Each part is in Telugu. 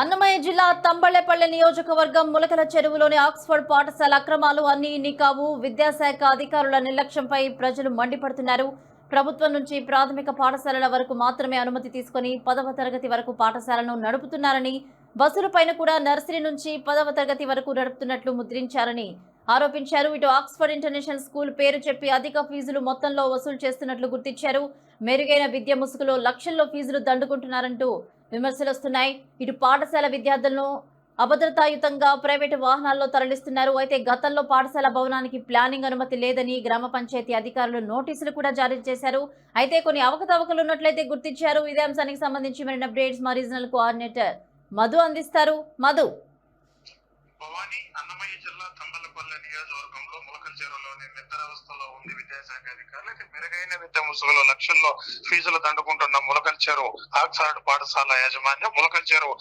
అన్నమయ్య జిల్లా తంబళ్ళపల్లె నియోజకవర్గం ములకల చెరువులోని ఆక్స్ఫర్డ్ పాఠశాల అక్రమాలు అన్ని ఇన్ని కావు. విద్యాశాఖ అధికారుల నిర్లక్ష్యంపై ప్రజలు మండిపడుతున్నారు. ప్రభుత్వం నుంచి ప్రాథమిక పాఠశాలల వరకు మాత్రమే అనుమతి తీసుకొని పదవ తరగతి వరకు పాఠశాలను నడుపుతున్నారని బస్సులపైన కూడా నర్సరీ నుంచి పదవ తరగతి వరకు నడుపుతున్నట్లు ముద్రించారని ఆరోపించారు. ఇటు ఆక్స్ఫర్డ్ ఇంటర్నేషనల్ స్కూల్ పేరు చెప్పి అధిక ఫీజులు మొత్తంలో వసూలు చేస్తున్నట్లు గుర్తించారు. మెరుగైన విద్య ముసుగులో లక్షల్లో ఫీజులు దండుకుంటున్నారంటూ విమర్శలు వస్తున్నాయి ఇటు పాఠశాల విద్యార్థులను అభద్రతాయుతంగా ప్రైవేటు వాహనాల్లో తరలిస్తున్నారు. అయితే గతంలో పాఠశాల భవనానికి ప్లానింగ్ అనుమతి లేదని గ్రామ పంచాయతీ అధికారులు నోటీసులు కూడా జారీ చేశారు. అయితే కొన్ని అవకతవకలు ఉన్నట్లయితే గుర్తించారు. ఇదే అంశానికి సంబంధించి మరిన్ని అప్డేట్స్ మా రీజనల్ కోఆర్డినేటర్ మధు అందిస్తారు. మధు. భవానీ అన్నమయ్య జిల్లా తంబలపల్లె నియోజకవర్గంలో ములకల చెరువులోని నిద్రావస్థలో ఉంది విద్యాశాఖ అధికారులకి మెరుగైన విద్య ముసుగులో లక్షల్లో ఫీజులు దండుకుంటున్న ములకల చెరువు ఆక్సార్డ్ పాఠశాల యాజమాన్యం ములకల చెరువు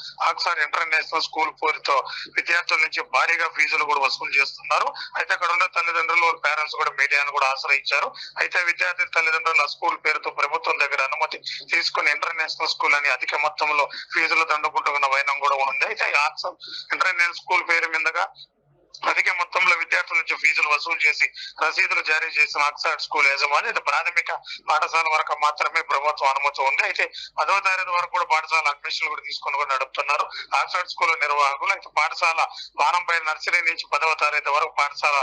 ఇంటర్నేషనల్ స్కూల్ పేరుతో విద్యార్థుల నుంచి భారీగా ఫీజులు కూడా వసూలు చేస్తున్నారు. అయితే అక్కడ ఉన్న తల్లిదండ్రులు పేరెంట్స్ కూడా మీడియాను కూడా ఆశ్రయించారు. అయితే విద్యార్థి తల్లిదండ్రులు ఆ స్కూల్ పేరుతో ప్రభుత్వం తీసుకుని ఇంటర్నేషనల్ స్కూల్ అని అధిక మొత్తంలో ఫీజులు దండుకుంటున్న వైనం కూడా ఉంది అయితే ఈ ఇంటర్నేషనల్ స్కూల్ పేరు మీదగా అధిక మొత్తంలో విద్యార్థుల నుంచి ఫీజులు వసూలు చేసి రసీదులు జారీ చేసిన ఆక్సార్డ్ స్కూల్ యజమాని ఇది ప్రాథమిక పాఠశాల వరకు మాత్రమే ప్రభుత్వం అనుమతి ఉంది. అయితే పదవ తరగతి వరకు కూడా పాఠశాల అడ్మిషన్లు కూడా తీసుకొని కూడా నడుపుతున్నారు. ఆక్సార్డ్ స్కూల్ నిర్వాహకులు అయితే పాఠశాల వారంపై నర్సరీ నుంచి పదవ తరగతి వరకు పాఠశాల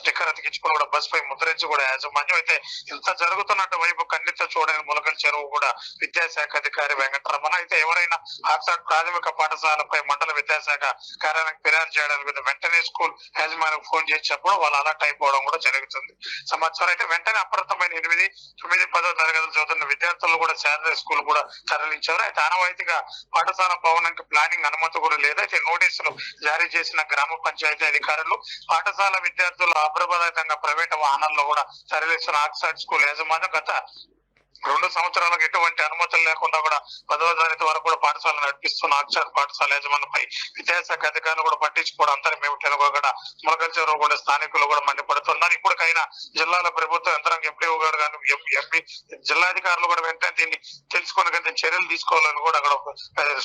స్టిక్కర్ అతికించుకుని కూడా బస్ పై ముద్రించి కూడా యాజమాన్యం. అయితే ఇంత జరుగుతున్నట్టు వైపు కన్నెత్త చూడని ములకల చెరువు కూడా విద్యాశాఖ అధికారి వెంకటరమణ. అయితే ఎవరైనా ఆక్స్ఫర్డ్ ప్రాథమిక పాఠశాలపై మండల విద్యాశాఖ కార్యాలయం ఫిర్యాదు చేయడానికి వెంటనే స్కూల్ యాజమాన్యం ఫోన్ చేసినప్పుడు వాళ్ళు అలర్ట్ అయిపోవడం కూడా జరుగుతుంది. సమాచారం అయితే వెంటనే అప్రమత్తమైన ఎనిమిది తొమ్మిది పదో తరగతులు చదువుతున్న విద్యార్థులు కూడా శారదా స్కూల్ కూడా తరలించారు. అయితే ఆనవాయితీగా పాఠశాల భవనానికి ప్లానింగ్ అనుమతి కూడా లేదు. అయితే నోటీసులు జారీ చేసిన గ్రామ పంచాయతీ అధికారులు పాఠశాల విద్యార్థులు అప్రబాధితంగా ప్రైవేట్ వాహనాల్లో కూడా తరలిస్తున్న ఆక్సైడ్ స్కూల్ యాజమాన్యం గత రెండు సంవత్సరాలకు ఎటువంటి అనుమతులు లేకుండా కూడా పదవ తరగతి వరకు కూడా పాఠశాల నడిపిస్తున్న అక్షర పాఠశాల యజమానులపై విద్యాశాఖ అధికారులు కూడా పట్టించుకోవడం అంతా మేము కూడా ములకల్ చెరువు కూడా స్థానికులు కూడా మండిపడుతున్నారు. ఇప్పటికైనా జిల్లాల ప్రభుత్వ యంత్రాంగం ఎంపీఓ గారు కానీ ఎంపీ జిల్లాధికారులు కూడా వెంటనే దీన్ని తెలుసుకుని కదా చర్యలు తీసుకోవాలని కూడా అక్కడ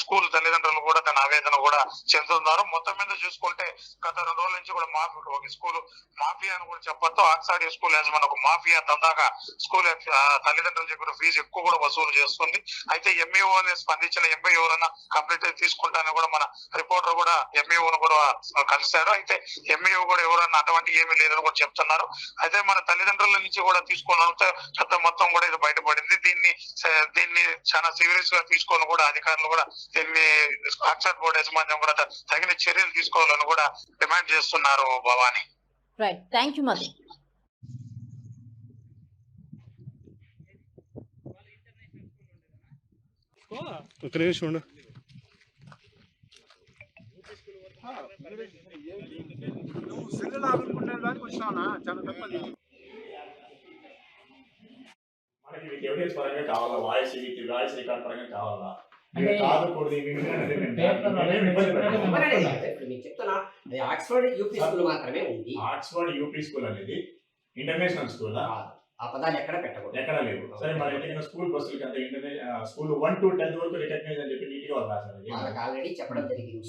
స్కూల్ తల్లిదండ్రులు కూడా దాని ఆవేదన కూడా చెందుతున్నారు. మొత్తం మీద చూసుకుంటే గత రెండు రోజుల నుంచి కూడా మాఫీ ఒక స్కూల్ మాఫియా అని కూడా చెప్పొద్దు. ఆక్సాడి స్కూల్ యజమాని ఒక మాఫియా దందాగా స్కూల్ ఆ, తల్లిదండ్రుల దగ్గర ఫీజు ఎక్కువ కూడా వసూలు చేస్తుంది. అయితే ఎంఈఓ స్పందించిన ఎంఈఓ ఎవరైనా కంప్లీట్ తీసుకుంటానని కూడా మన రిపోర్టర్ కూడా ఎంఈఓ కూడా కలిశారు. అయితే ఎంఈఓ కూడా ఎవరన్నా అటువంటి ఏమీ లేదని కూడా చెప్తున్నారు. అయితే మన తల్లిదండ్రుల నుంచి కూడా తీసుకున్నంత పెద్ద మొత్తం కూడా ఇది బయటపడింది. దీన్ని దీన్ని చాలా సీరియస్గా తీసుకొని కూడా అధికారులు కూడా దీన్ని ఆక్సాడ్ బోర్డు యాజమాన్యం కూడా తగిన చర్యలు తీసుకోవాలని కూడా డిమాండ్ చేస్తున్నారు Bhavani. Right thank you Madhu ఒక నిమిషం ఉండు. నువ్వు సెల్లులు ఆడుకునే దానికి వచ్చినావునా చాలా తప్పది మనకి వీటి ఎవిడెన్స్ పరంగా కావాలా? వాయిస్ వాయిస్ రికార్డ్ పరంగా కావాలా మీకు ఆక్స్ఫర్డ్ యూపీ స్కూల్ మాత్రమే ఉంది. ఆక్స్ఫర్డ్ యూపీ స్కూల్ అనేది ఇంటర్నేషనల్ స్కూల్ ఆ పదాలు ఎక్కడ పెట్టకూడదు. ఎక్కడ లేవు సరే మరి ఎక్కడైనా స్కూల్ బస్సులకి అంత international school one to tenth వరకు రికగ్నైజ్ అని చెప్పి నీట్గా. వాళ్ళకి ఆల్రెడీ చెప్పడం జరిగింది.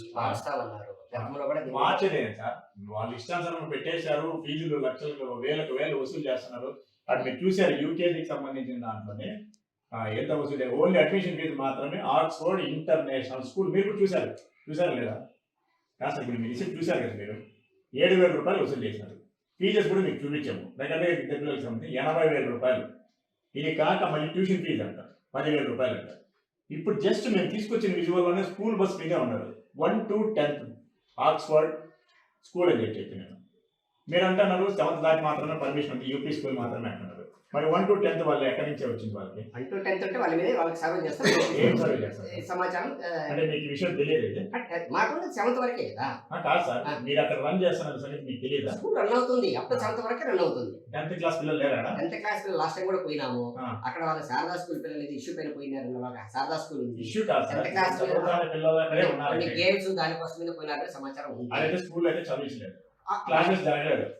కూడా దీన్ని- మార్చలేదు సార్? వాళ్ళు ఇష్టానుసారం పెట్టేశారు ఫీజులు లక్షలు వేలకు వేలు వసూలు చేస్తున్నారు. అది మీరు చూశారు యూకేజీకి సంబంధించిన దాంట్లోనే. ఎంత వసూలు ఓన్లీ అడ్మిషన్ ఫీజు మాత్రమే ఆక్స్ఫర్డ్ ఇంటర్నేషనల్ స్కూల్. మీరు కూడా చూశారు. చూసారా లేదా? కాస్త ఇప్పుడు మీరు రిసిప్ట్ చూశారు కదా మీరు? ఏడు వేల రూపాయలు వసూలు చేశారు. ఫీజెస్ కూడా మీకు చూపించాము. దగ్గర దగ్గర ఇద్దరు పిల్లలకి సంబంధించి ఎనభై వేల రూపాయలు. ఇది కాక మళ్ళీ ట్యూషన్ ఫీజు అంటారు పదివేల రూపాయలు అంట. ఇప్పుడు జస్ట్ మేము తీసుకొచ్చిన విజువల్లోనే స్కూల్ బస్ మీదే ఉన్నారు. One to tenth Oxford school అని చెప్పి చెప్పి మీరు అంటున్నారు సెవెంత్ దాటి మాత్రమే పర్మిషన్ ఉంది యూపీ స్కూల్ మాత్రమే అంటున్నారు. మరి వన్ టు టెన్త్ వాళ్ళు ఎక్కడి నుంచే వచ్చింది వాళ్ళకి? అంటూ టెన్త్ ఉంటే వాళ్ళ మీద వాళ్ళకి సర్వ్ చేస్తారు. ఏం సర్వ్ చేస్తారు? సమాచారం అంటే మీకు విషయం తెలియదు మాకు సెవెంత్ వరకే కదా. కాదు సార్ మీరు అక్కడ రన్ చేస్తున్నారు సంగతి మీకు తెలియదా? స్కూల్ రన్ అవుతుంది అప్ టు సెవెంత్ వరకే రన్ అవుతుంది. టెన్త్ క్లాస్ పిల్లలు లేరా టెన్త్ క్లాస్ పిల్లలు లాస్ట్ టైం కూడా పోయినాము. అక్కడ వాళ్ళ శారదా స్కూల్ పిల్లలు ఇష్యూ పైన పోయినారు అన్నమాట శారదా స్కూల్ ఉంది. ఇష్యూ కాదు సార్. చదువుతున్న పిల్లలు గేమ్స్ దానికోసం మీద పోయినారు సమాచారం ఉంది. అదైతే స్కూల్ అయితే చదివించలేదు. classes started.